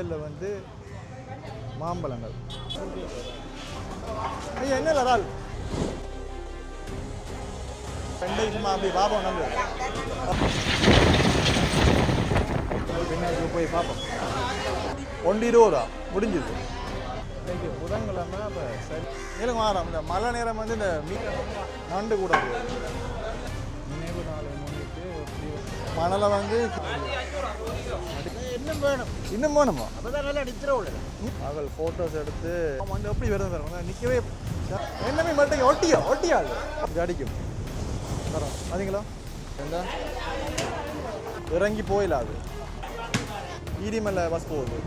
மஞ்சளில் வந்து மாம்பழங்கள். ஐயா என்ன இறால் ரெண்டையும் சும்மா அப்படி பார்ப்போம் நம்ம பின்னாடி போய் பார்ப்போம் ஒன்று இருபதா? முடிஞ்சது. இன்னைக்கு புதன்கிழமை அப்போ சரி. இல்லைங்க வாரம் இந்த மழை நேரம் வந்து இந்த மீன் நண்டு கூட நினைவு நாள் முன்னிட்டு மணலை வந்து இன்னும் வேணும். இன்னும் வேணுமா? அப்பதான் நல்லா நித்திரவுள்ள அவள் ஃபோட்டோஸ் எடுத்து வந்து எப்படி வருது பாருங்க. நிற்கவே என்னமே மட்டும் ஒட்டியா ஒட்டியா அது? அடிக்கும். தரோம். அதுங்களா என்ன இறங்கி போயில அது. ஈடி மேல பஸ் போகுது.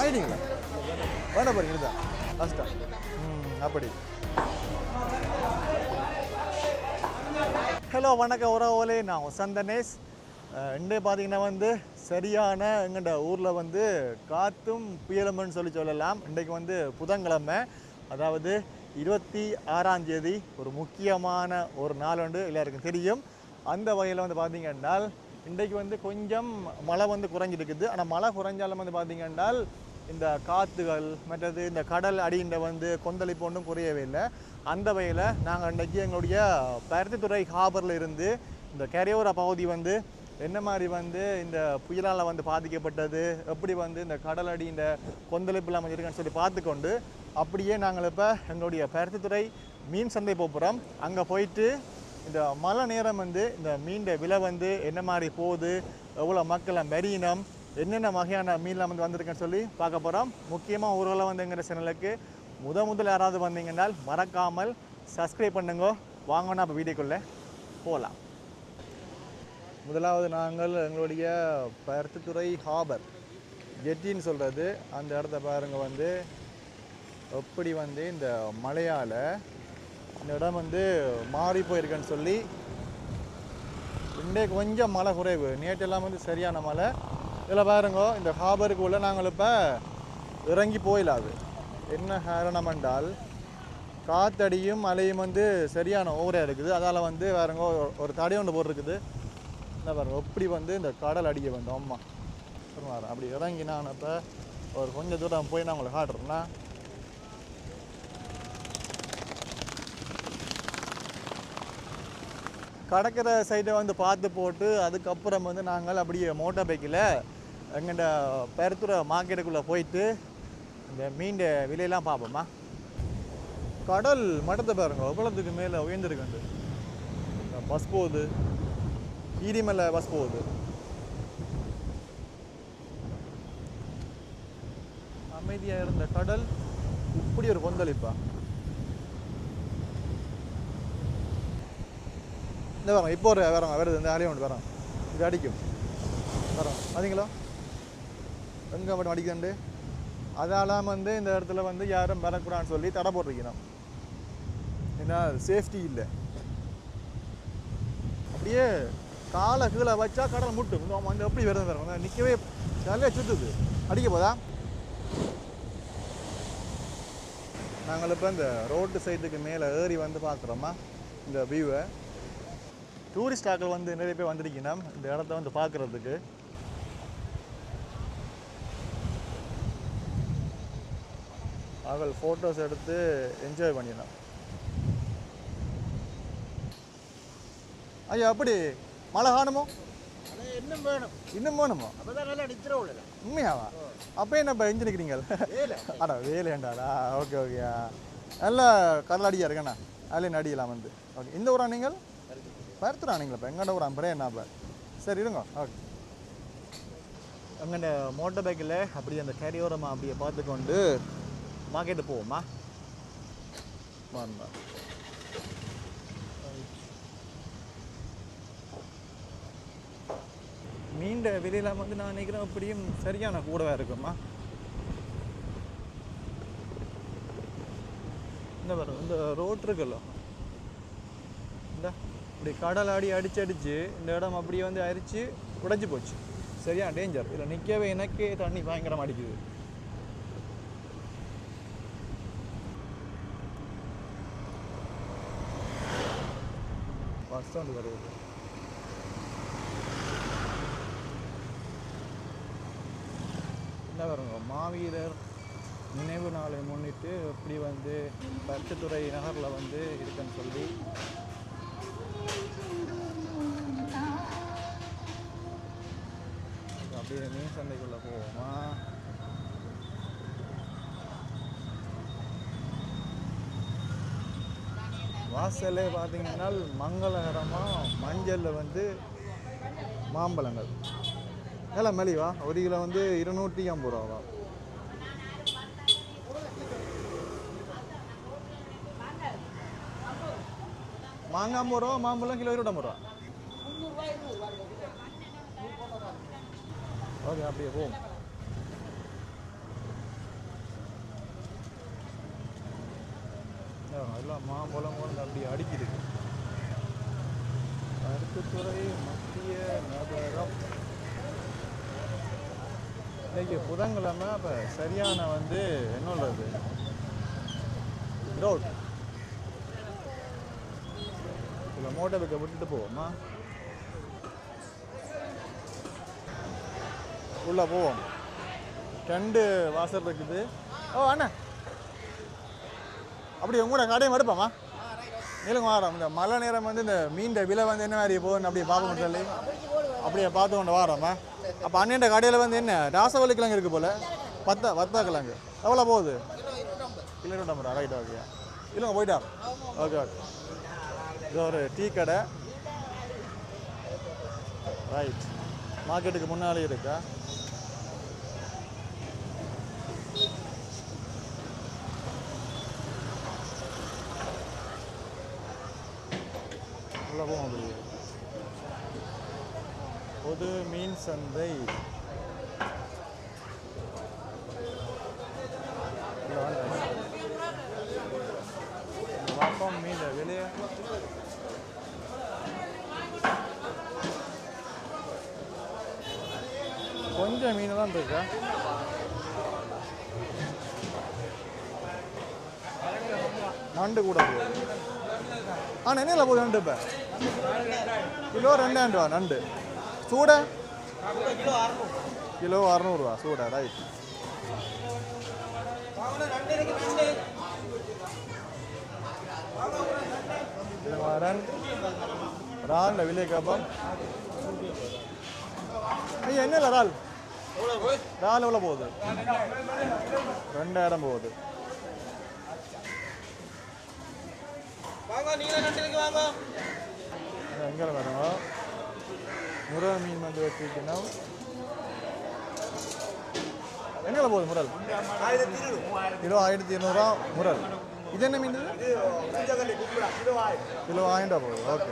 ஆயிட்டீங்களா? வேண்டாம் பாருங்க இதுதான் லாஸ்டா ம் அப்படி. ஹலோ வணக்கம் உறவுகளே. நான் அஹ் இன்றைய பார்த்தீங்கன்னா வந்து சரியான எங்கள்ட ஊரில் வந்து காற்றும் புயலும்னு சொல்லி சொல்லலாம். இன்றைக்கு வந்து புதன்கிழமை. அதாவது இருபத்தி ஆறாம் தேதி ஒரு முக்கியமான ஒரு நாள் உண்டு எல்லாருக்கும் தெரியும். அந்த வகையில் வந்து பார்த்திங்கன்னா இன்றைக்கு வந்து கொஞ்சம் மழை வந்து குறைஞ்சிருக்குது. ஆனால் மழை குறைஞ்சாலும் வந்து பார்த்திங்கன்னா இந்த காற்றுகள் மற்றது இந்த கடல் அடின்ற வந்து கொந்தளிப்பு ஒன்றும் குறையவே இல்லை. அந்த வகையில் நாங்கள் இன்றைக்கி எங்களுடைய பருத்தித்துறை ஹாபரில் இருந்து இந்த கரையோர பகுதி வந்து என்ன மாதிரி வந்து இந்த புயலால் வந்து பாதிக்கப்பட்டது? எப்படி வந்து இந்த கடல் அடி இந்த கொந்தளிப்பு இல்லாமல் இருக்குன்னு சொல்லி பார்த்துக்கொண்டு அப்படியே நாங்கள் இப்போ எங்களுடைய பருத்தித்துறை மீன் சந்தை போகிறோம் அங்கே போயிட்டு இந்த மழை நேரம் வந்து இந்த மீன் விலை வந்து என்ன மாதிரி போகுது? எவ்வளோ மக்களை மெரியினம் என்னென்ன வகையான மீன்லாம் வந்து வந்திருக்குன்னு சொல்லி பார்க்க போகிறோம் முக்கியமாக ஊர்வலம் வந்துங்கிற சேனலுக்கு முத முதல் யாராவது வந்தீங்கன்னால் மறக்காமல் சப்ஸ்கிரைப் பண்ணுங்க. வாங்கணும் அப்போ வீடியோக்குள்ளே போகலாம் முதலாவது நாங்கள் எங்களுடைய பருத்தித்துறை ஹாபர் ஜெட்டின்னு சொல்கிறது அந்த இடத்த பாருங்கள் வந்து எப்படி வந்து இந்த மழையால் இந்த இடம் வந்து மாறி போயிருக்குன்னு சொல்லி இன்றைக்கு கொஞ்சம் மழை குறைவு. நேற்றெல்லாம் வந்து சரியான மழை இதில் பாருங்க இந்த ஹாபருக்கு உள்ள நாங்கள் இப்போ இறங்கி போயிடாது என்ன காரணம் என்றால் காத்தடியும் மழையும் வந்து சரியான ஓவராக இருக்குது. அதால் வந்து பாருங்க ஒரு தடை ஒன்று போட்டிருக்குது. என்ன பாருங்க எப்படி வந்து இந்த கடல் அடிக்க வேண்டும்? அம்மா. அப்படி இறங்கி நான் ஒரு கொஞ்சம் தூரம் போய் நான் உங்களுக்கு காட்டுறேன்னா. கடற்கரை சைடை வந்து பார்த்து போட்டு அதுக்கப்புறம் வந்து நாங்கள் அப்படியே மோட்டார் பைக்கில் எங்கள்கிட்ட பெருத்துறை மார்க்கெட்டுக்குள்ளே போயிட்டு இந்த மீன் விலையெல்லாம் பார்ப்போமா கடல் மட்டத்தை பாருங்க எவ்வளோத்துக்கு மேலே உயர்ந்திருக்குண்டு பஸ் போகுது. ஈடி மேலே பஸ் போகுது அமைதியாக இருந்த கடல் இப்படி ஒரு கொந்தளிப்பா. இந்த வரோம் இப்போ ஒரு வரோம் வருது இந்த ஒன்று வரோம் இது அடிக்கும். வரோம் அதுங்களா எங்கே மட்டும் அடிக்குதுண்டு? அதாலாம் வந்து இந்த இடத்துல வந்து யாரும் வரக்கூடாதுன்னு சொல்லி தடை போட்டிருக்கணும். ஏன்னா சேஃப்டி இல்லை. அப்படியே காலை கீழே வச்சா கடல் முட்டும் இந்த எப்படி வருது பாருங்க. நிற்கவே ஜாலியாக சுற்றுது அடிக்க போதா? நாங்கள் இப்போ இந்த ரோட்டு சைடுக்கு மேலே ஏறி வந்து பார்க்குறோமா இந்த வியூவை டூரிஸ்ட் ஆக்கள் வந்து நிறைய பேர் வந்திருக்கீங்கன்னா இந்த இடத்த வந்து பார்க்குறதுக்கு. அவள் ஃபோட்டோஸ் எடுத்து என்ஜாய் பண்ணிடலாம். ஐயா அப்படி. மழை காணுமோ? இன்னும் வேணும். இன்னும் வேணுமோ? அப்பதான் நல்லா நித்திரவுள்ள உண்மையாவா? அப்போ என்ன இப்போ எஞ்சி நிற்கிறீங்க அடா வேலையாண்டாடா. ஓகே ஓகேயா நல்லா கடலாடியா இருக்கண்ணா. அதுலேயும் நடிக்கலாம் வந்து. ஓகே. இந்த ஊரா நீங்கள்? பருத்துறா நீங்களா இப்போ? எங்கட ஊரா? பிரே என்ன இப்போ சரி இருங்க. ஓகே. அங்கே மோட்டர் பைக்கில் அப்படியே அந்த கரையோரமாக அப்படியே பார்த்துக்கொண்டு மார்க்கெட்டு போவோமா? வாங்க மீண்ட விலையில வந்து நான் நினைக்கிறேன் அப்படியும் சரியான கூடவாக இருக்குமா இந்த பாரு இந்த ரோட் இருக்குல்ல. இந்த இப்படி கடல் ஆடி அடிச்சு அடிச்சு இந்த இடம் அப்படியே வந்து அரிச்சு உடைஞ்சி போச்சு. சரியா? டேஞ்சர் இதில் நிற்கவே எனக்கே தண்ணி பயங்கரமாக அடிக்குது. பஸ் வந்து வருது இந்த பாருங்க மாவீரர் நினைவு நாளை முன்னிட்டு இப்படி வந்து பருத்தித்துறை நகரில் வந்து இருக்குன்னு சொல்லி. அப்படியே மீன் சந்தைக்குள்ளே போவோமா? வாசலே பார்த்தீங்கன்னா மங்களகரமாக மஞ்சளில் வந்து மாம்பழங்கள். எல்லாம் மலிவா ஒரு கிலோ வந்து இருநூற்றி ஐம்பது ரூபாவா மாங்காய் ஐம்பது ரூபா மாம்பழம் கிலோ இருபத்தம்பது ரூபா. ஓகே அப்படியே போவோம் ஆ, எல்லாம் மாம்பழம் கொண்டு அப்படியே அடிக்கிது. கருத்துத்துறை மத்திய நகரம். இன்னைக்கு புதன்கிழமை அப்போ சரியான வந்து என்ன உள்ளது ரோட் இல்லை மோட்டர் பைக்கை விட்டுட்டு போவோமா? உள்ளே போவோம். ரெண்டு வாசல் இருக்குது. ஓ அண்ணா. அப்படி உங்களோட கடையும் எடுப்பாமா? நீலங்க வாரம் இந்த மழை நேரம் வந்து இந்த மீன் விலை வந்து என்ன மாதிரி போகுதுன்னு அப்படியே பார்ப்போம் சொல்லி? அப்படியே பார்த்து கொண்டு வாரோம்மா அப்போ அண்ணன் கடையில் வந்து என்ன? ராசவல்லி கிழங்கு இருக்குது போல். பத்தா வத்தா கிழங்கு. எவ்வளோ போகுது? கிலோ நம்பர் ரைட் ஓகே இல்லைங்க போயிட்டா? ஓகே ஓகே இது ஒரு டீ கடை. ரைட் மார்க்கெட்டுக்கு முன்னாலே இருக்கா? உள்ள போகும் அப்படியே பொது மீன் சந்தை. உள்ள வப்பம் மீன் வெளியே. கொஞ்சம் மீன் தான் இருக்கா நண்டு கூட போகுது. ஆ என்னல போகுது நண்டு இப்போ. கிலோ ரெண்டாயிரம் ரூபா நண்டு. சூட கிலோ அறநூறுவா சூட ரைட் இறால் விலை கப்பம் ஐயா என்ன இறால் இறால் எவ்வளோ போகுது ரெண்டாயிரம் போகுது எங்கே வரணும் முரல் மீன் வந்து வச்சுக்கணும் எங்கே போகுது முரல் கிலோ ஆயிரத்தி இருநூறுவா முரல் இது என்ன மீன் கிலோ ஆயிரம் ரூபா போகுது ஓகே.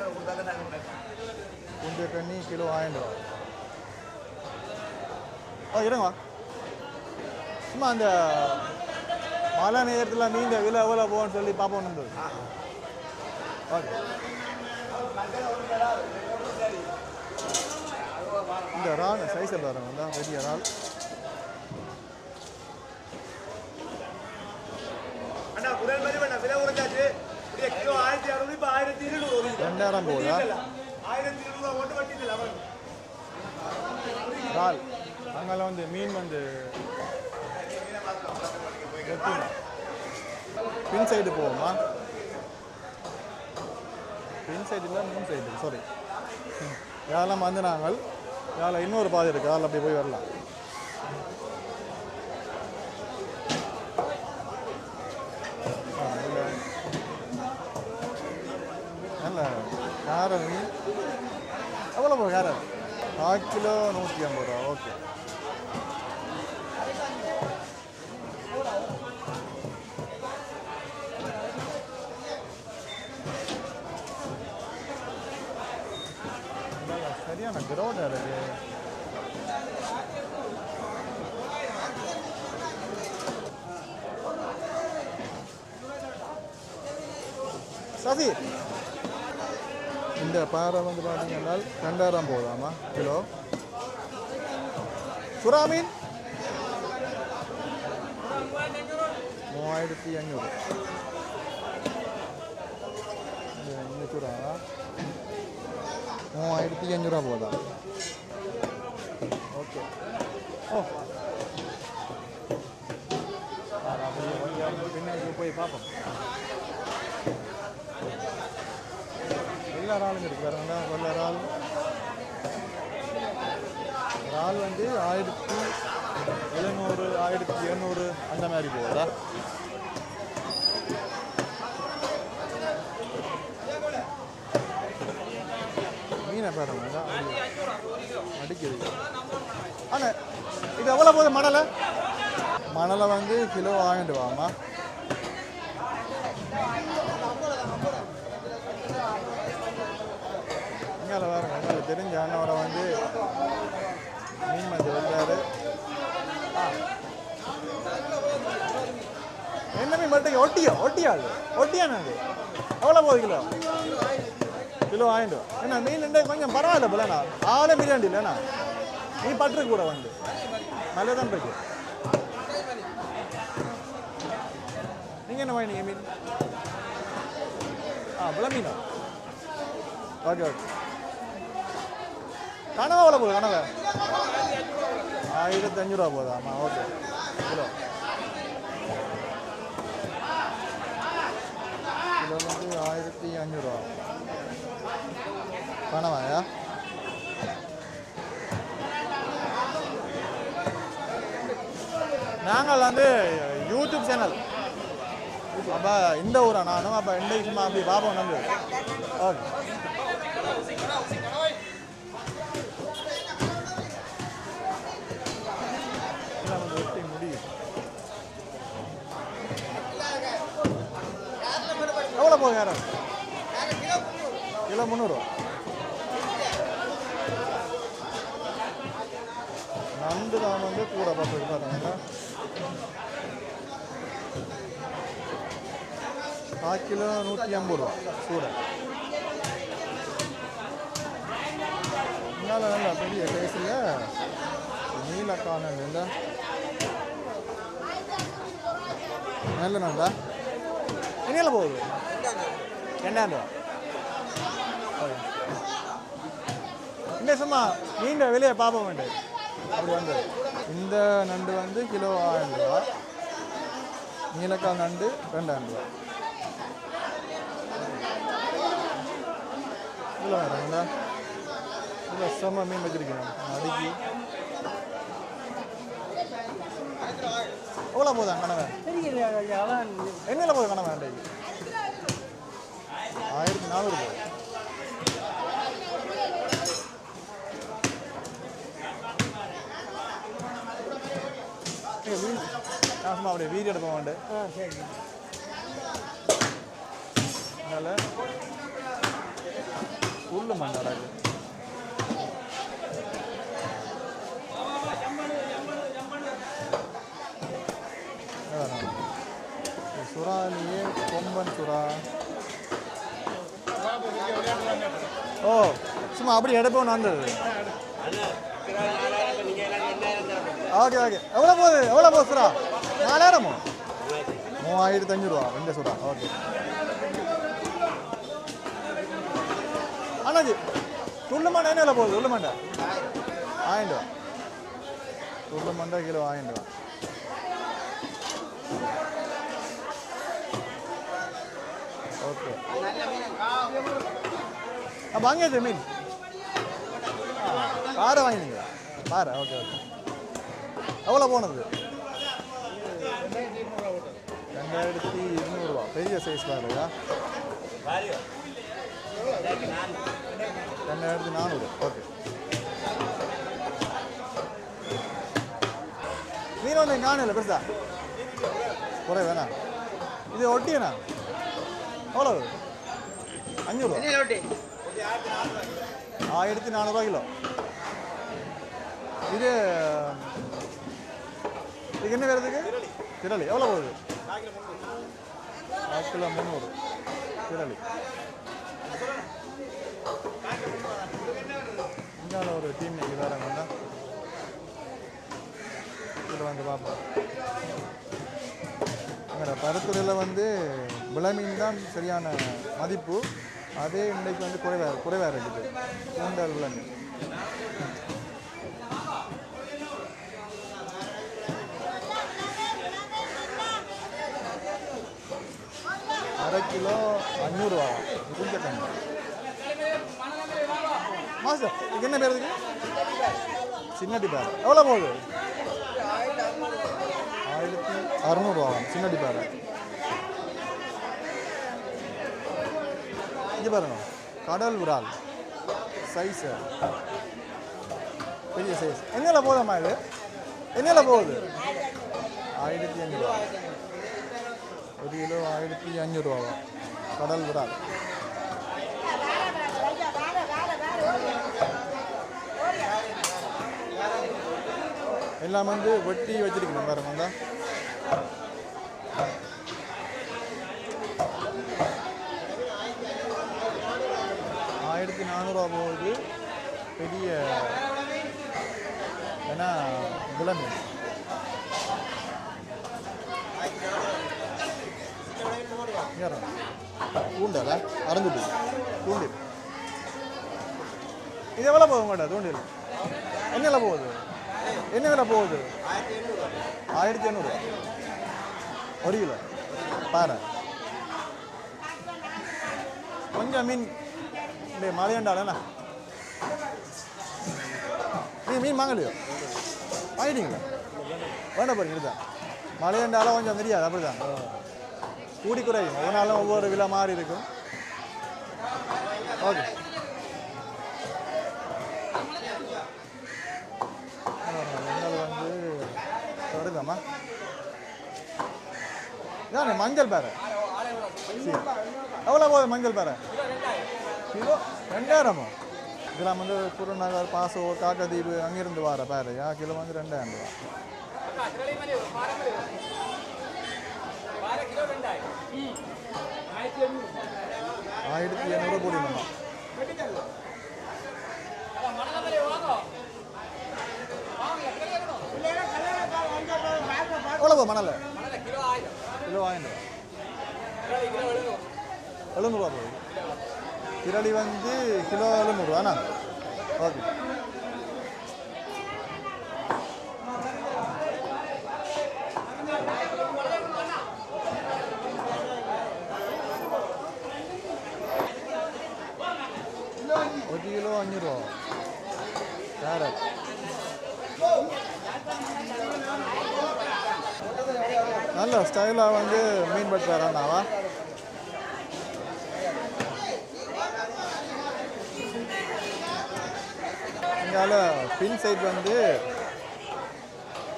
குஞ்ச கண்ணி கிலோ ஆயிரம் ரூபா ஓ இருங்கம்மா சும்மா அந்த மழை நேரத்தில் நீங்கள் விலை எவ்வளோ போகும்னு சொல்லி பார்ப்போம் ஓகே. இறால் சைஸ் எல்லாம் வரும் இந்த பெரிய இறால். ரெண்டாயிரம் போகுதா? இறால். அங்கெல்லாம் வந்து மீன் வந்து. பின் சைடு போவோமா பின் சைடு இல்லை முன் சைடு சாரி யாரெல்லாம் வந்து நாங்கள் அதில் இன்னொரு பாதை இருக்குது அதில் அப்படி போய் வரலாம் ஆ, இல்ல. எவ்வளோ போகும் கார கால் கிலோ நூற்றி ஐம்பது ரூபா ஓகே சரியான கிரௌண்ட் இருக்கு சசி இந்த பாறை வந்து பார்த்தீங்கன்னா ரெண்டாயிரம் போதாமா கிலோ சுறா மீன் மூவாயிரத்தி அஞ்சூறு இந்த இந்த சுறா ஆயிரத்தி அஞ்சூறுரூவா போதா ஓகே ஓ பின்னாடி போய் பார்ப்போம் எல்லா இறாலும் இருக்குது எல்லா கொள்ள இறால் வந்து ஆயிரத்தி எழுநூறு ஆயிரத்தி இரநூறு அந்த மாதிரி போகுதா பாருங்க. அடிக்குது. ஆனால் இது எவ்வளோ போகுது மணலை? மணலை வந்து கிலோ வாங்கிட்டு வாமா இங்கே வேறு எங்களுக்கு தெரிஞ்ச அண்ணவரை வந்து மீன் மஞ்சள் வந்தாரு. என்ன மீன் மட்டும்? ஒட்டியா? ஒட்டியா அது? ஒட்டியாண்ணா அது எவ்வளோ போகுது கிலோ? கிலோ வாங்கிட்டு ஏன்னா மீன் இன்றைக்கு கொஞ்சம் பரவாயில்ல போலண்ணா ஆளே பிரியாண்டி இல்லைண்ணா நீ பற்று கூட வந்து. நல்ல தான் இருக்கு. நீங்கள் என்ன வாங்கினீங்க மீன்? ஆ புல மீனா? Okay okay. கனவா எவ்வளோ போகுது கனவை? ஆயிரத்தி அஞ்சூறுவா போகுதா ஆமாம் ஓகே. கிலோ. கிலோ வந்து ஆயிரத்தி அஞ்சூறுவா கனவாயா நாங்கள் வந்து யூடியூப் சேனல் அப்போ இந்த ஊரா? நானும் அப்போ இந்த விஷயமா அப்படி பாபம் வந்து ஓகே எவ்வளோ போகிறார் யாரும்? கிலோ முந்நூறுவா நண்டு தான் வந்து கூட பார்த்து பாருங்க கால் கிலோ நூற்றி ஐம்பது ரூபா கூட. இந்தால நல்ல பெரிய சைஸில் நீலக்கான இல்லை. நல்ல நண்டா எங்கேல போகுது? ரெண்டாயிரம் ரூபா. ஓகே. சும்மா நீண்ட வெளியே பார்ப்போம் வேண்டாம் அப்படி வந்து. இந்த நண்டு வந்து கிலோ ஆயிரம் ரூபா. நீலக்கால் நண்டு ரெண்டாயிரம் ரூபா. இவ்வளோ வேறுங்களா? இல்லை செம்ம மீன் வச்சிருக்கீங்க. அடிக்கி. எவ்வளோ போதா கனவை? என்னல போகுது கனவை அன்றைக்கு? ஆயிரத்தி நானூறு போகுது. சும்மா அப்படியே வீடியோ எடுக்க மாட்டேன் அதனால உள்ள மண்ணாடா இது சுறாலியே கொம்பன் சுறா. ஓ சும்மா அப்படி எடுப்போம் வந்தது ஓகே ஓகே. எவ்வளோ போகுது? எவ்வளோ போகுது சுறா? நாலாயிரமோ மூவாயிரத்தி அஞ்சூறுவா ரெண்டு சூடா ஓகே அண்ணாஜி துள்ளுமண்ட என்ன விலை போகுது துள்ளுமண்ட ஆயிரம் ரூபா துள்ளுமண்ட கிலோ ஆயிரம் ரூபா ஓகே ஆ வாங்கியாச்சு மீன் பாறை வாங்கினீங்களா பாறை ஓகே ஓகே எவ்வளோ போனது ரெண்டாயிரத்தி இருநூறுவா பெரிய சைஸ் பாருயா ரெண்டாயிரத்தி நானூறு ஓகே மீன் ஒன்று காணல பெருசா குறை வேணா இது ஒட்டியண்ணா எவ்வளோ அஞ்சூறுவா ஆயிரத்தி நானூறுவா கிலோ இது இதுக்கு என்ன வருதுக்கு திரளி எவ்வளோ போகுது கால் கிலோ முந்நூறு. திரளி இந்தியாவில் ஒரு டீம் இன்னைக்கு வேற வேண்டாம் இதில் வந்து பார்ப்போம் எங்களோட பருத்துறையில் வந்து விளமீன் தான் சரியான மதிப்பு. அதே இன்றைக்கு வந்து குறைவாக குறைவாக இருக்குது. கூண்டல் விளமீன். அரை கிலோ அஞ்சூறுவா. கொஞ்சம் கம்மி மாஸ்டர் இதுக்கு என்ன பேர் இருக்கு சின்னடி பேர். எவ்வளோ போகுது? ஆயிரத்தி அறநூறுவா. சின்னடி பேர். இது பாருங்க. கடல் விரால் சைஸ் பெரிய சைஸ் என்னெல்லாம் போதும்மா இது? என்னெல்லாம் போகுது. ஆயிரத்தி ஐநூறுவா. ஒரு கிலோ ஆயிரத்தி அஞ்சூறுவா கடல் விடாது எல்லாம் வந்து வெட்டி வச்சிருக்கணும் பாருங்க வந்தா ஆயிரத்தி நானூறுரூவா போகுது பெரிய ஏன்னா விலங்கு பூண்டல அறந்துட்டு தூண்டில். இது எவ்வளோ போகும் உங்கள்கிட்ட தூண்டில்? என்ன விலை போகுது. என்ன விலை போகுது. ஆயிரத்தி எண்ணூறு. ஒரு கிலோ. பாரு. கொஞ்சம் மீன். இந்த மலையாண்டாளண்ணா நீ மீன் வாங்கலையோ? வாங்கிட்டீங்களா? வேண்டாம் பாருங்க இதுதான் மலையாண்டாலும் கொஞ்சம் தெரியாது அப்படிதான். கூடி குறையும் ஒவ்வொரு நாளும் ஒவ்வொரு விலை மாறி இருக்கும். ஓகே. மஞ்சள் வந்து வருதாம்மா இதானே மஞ்சள் பேரை எவ்வளோ போகுது மஞ்சள் பேரை கிலோ ரெண்டாயிரமோ? இதெல்லாம் வந்து குருநகர் பாசோ காக்கதீவு அங்கிருந்து வர பேரையா கிலோ வந்து ரெண்டாயிரம் ரூபா. ஆயிரத்தி எண்ணூறு போடணுமா எவ்வளவு மணல்? கிலோ ஆயிரம். எழுநூறுவா போகுது. திரளி வந்து கிலோ எழுநூறுவாண்ணா ஓகே. ஒரு கேரட் நல்ல ஸ்டைலாக வந்து மீன் பட்டுறாண்ணாவா இங்கால பின் சைட் வந்து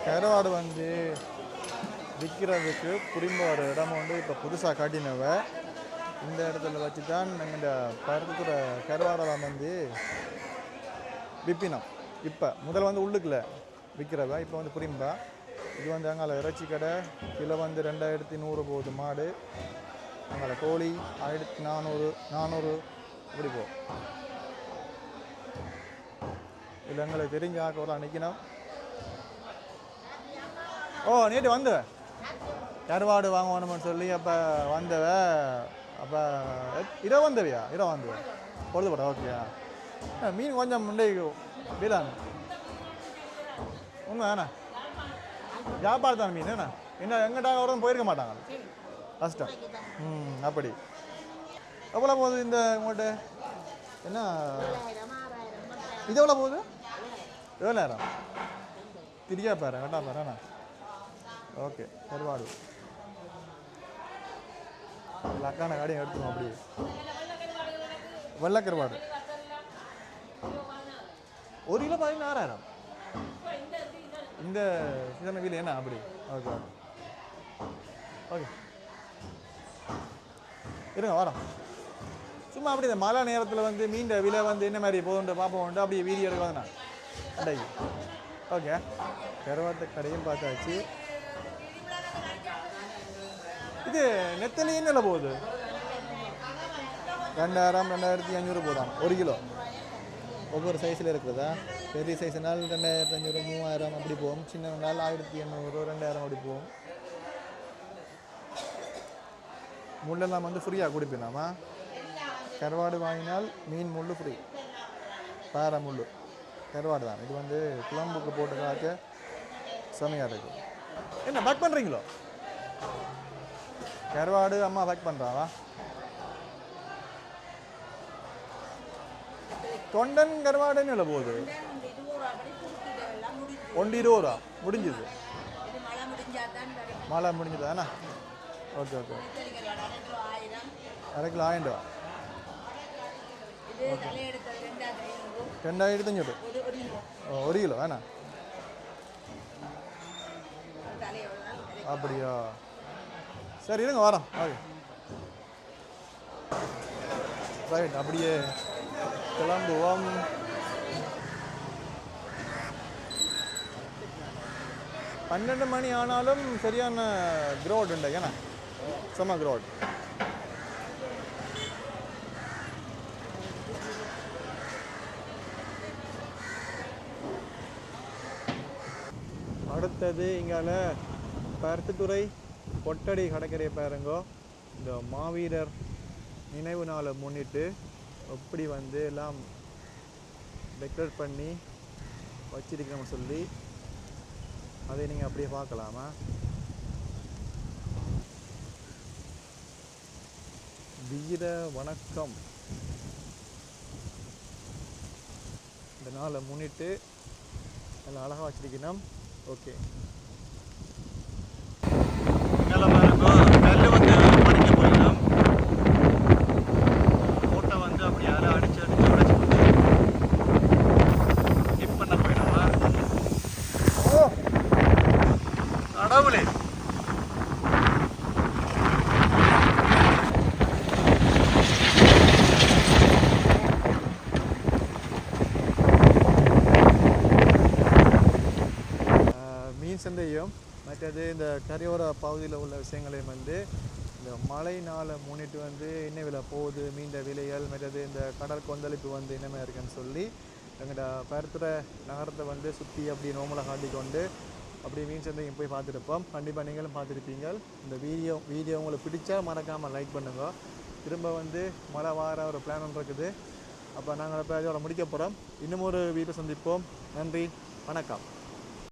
கருவாடு வந்து விற்கிறதுக்கு புரிம்ப ஒரு இடம் வந்து இப்போ புதுசாக காட்டினவை. இந்த இடத்துல வச்சு தான் எங்கள் பருத்துற கருவாடெல்லாம் வந்து விற்பினோம் இப்போ முதல்ல வந்து உள்ளுக்குள்ள விற்கிறவ இப்போ வந்து புரியும்பா இது வந்து அங்கால இறைச்சி கடை. கிலோ வந்து ரெண்டாயிரத்தி நூறு போகுது மாடு. அங்கால கோழி ஆயிரத்தி நானூறு நானூறு இப்படி போ. இல்லை எங்களுக்கு தெரிஞ்ச ஒரு நிற்கணும் ஓ நேற்று வந்தவ? கருவாடு வாங்கணும்னு சொல்லி அப்போ வந்தவ? அப்போ இரவு வந்தவையா இரவு வந்தவ பொழுதுபட ஓகேயா மீன் கொஞ்சம் முண்டை வீடாங்க உண்மை வேணா வியாபாரம் தான் மீன் என்ன? என்ன எங்கிட்டாங்க வரும் போயிருக்க மாட்டாங்க. கஷ்டம். ம் அப்படி. எவ்வளோ போகுது இந்த உங்கள்கிட்ட என்ன? இது எவ்வளோ போகுது? ஏழாயிரம். திரியா பாரு வேண்டாம் பாரு அண்ணா ஓகே பரவாயில்ல லக்கான காடையும் எடுத்துருவோம் அப்படியே. வெள்ளக்கருவாடு. ஒரு கிலோ பதினாறாயிரம் ஆறாயிரம் இந்த சீசன் வீல் என்ன அப்படி? Okay okay. இருங்க வரோம். சும்மா அப்படி இந்த மழை நேரத்தில் வந்து மீண்ட விலை வந்து என்ன மாதிரி போகுது பார்ப்போம் அப்படியே வீடியோ எடுக்காதுண்ணா நான். ஓகே. கருவாட்டு கடையும் பார்த்தாச்சு. இது நெத்தலையும் நில போகுது? ரெண்டாயிரம் ரெண்டாயிரத்தி அஞ்சூறு போதான் ஒரு கிலோ. ஒவ்வொரு சைஸில் இருக்கிறதா? பெரிய சைஸ்னால் ரெண்டாயிரத்தி அஞ்சூறு மூவாயிரம் அப்படி போகும். சின்ன ஆயிரத்தி எண்ணூறு ரெண்டாயிரம் அப்படி போகும். முள்ளெல்லாம் வந்து ஃப்ரீயாக கொடுப்பினாமா கருவாடு வாங்கினால் மீன் முள் ஃப்ரீ பாறை முள் கருவாடு தான். இது வந்து குழம்புக்கு போட்டு காக்க செமையாக இருக்குது என்ன பேக் பண்ணுறீங்களோ கருவாடு அம்மா பேக் பண்ணுறாவா தொண்டன் கருவாடுன்னு இல்லை போகுது. ஒன்று இருபது? ரூபா முடிஞ்சுது. மழை முடிஞ்சதாண்ணா ஓகே ஓகே. அரை கிலோ ஆயிரம் ரூபா. ரெண்டாயிரத்தி அஞ்சூறு ஒரு கிலோ. வேணா. அப்படியா? சரி இருங்க வரோம். ஓகே ரைட் அப்படியே கிளம்புவோம். பன்னெண்டு மணி ஆனாலும் சரியான க்ரோட் உண்டு ஏன்னா? செம்ம க்ரோட் அடுத்தது இங்கால பருத்துத்துறை கொட்டடி கடற்கரை பாருங்கோ. இந்த மாவீரர் நினைவு நாளை முன்னிட்டு எப்படி வந்து எல்லாம் டெக்கரேட் பண்ணி வச்சிருக்கிறோம்னு சொல்லி அதை நீங்கள் அப்படியே பார்க்கலாமா? வீர வணக்கம். இந்த நாளை முன்னிட்டு நல்லா அழகாக வச்சிருக்கணும். ஓகே. கல் வந்து படிக்க போயிடும் ஃபோட்டோ வந்து அப்படி யாரும் அடிச்சு அடிச்சு உடைச்சு ஸ்கிப் பண்ண போயிடுமா ஓ கடவுளே ஆஹ் மீன் சந்தையும் மற்றது இந்த கரையோர பகுதியில் உள்ள விஷயங்களையும் வந்து இந்த மழை நாளை முன்னிட்டு வந்து என்ன விலை போகுது மீண்ட விலைகள் மற்றது இந்த கடல் கொந்தளிப்பு வந்து என்னமே இருக்குன்னு சொல்லி எங்கள்கிட்ட பருத்துற நகரத்தை வந்து சுற்றி அப்படி நோமலை காட்டிக்கொண்டு அப்படி மீன் சந்தையும் போய் பார்த்துருப்போம். கண்டிப்பாக நீங்களும் பார்த்துருப்பீங்க. இந்த வீடியோ வீடியோ உங்களுக்கு பிடிச்சா மறக்காமல் லைக் பண்ணுங்க. திரும்ப வந்து மழை வார ஒரு பிளான் ஒன்று இருக்குது. அப்போ நாங்கள் இப்போ இதோட முடிக்க போகிறோம் இன்னும் ஒரு வீட்டை சந்திப்போம். நன்றி. வணக்கம்.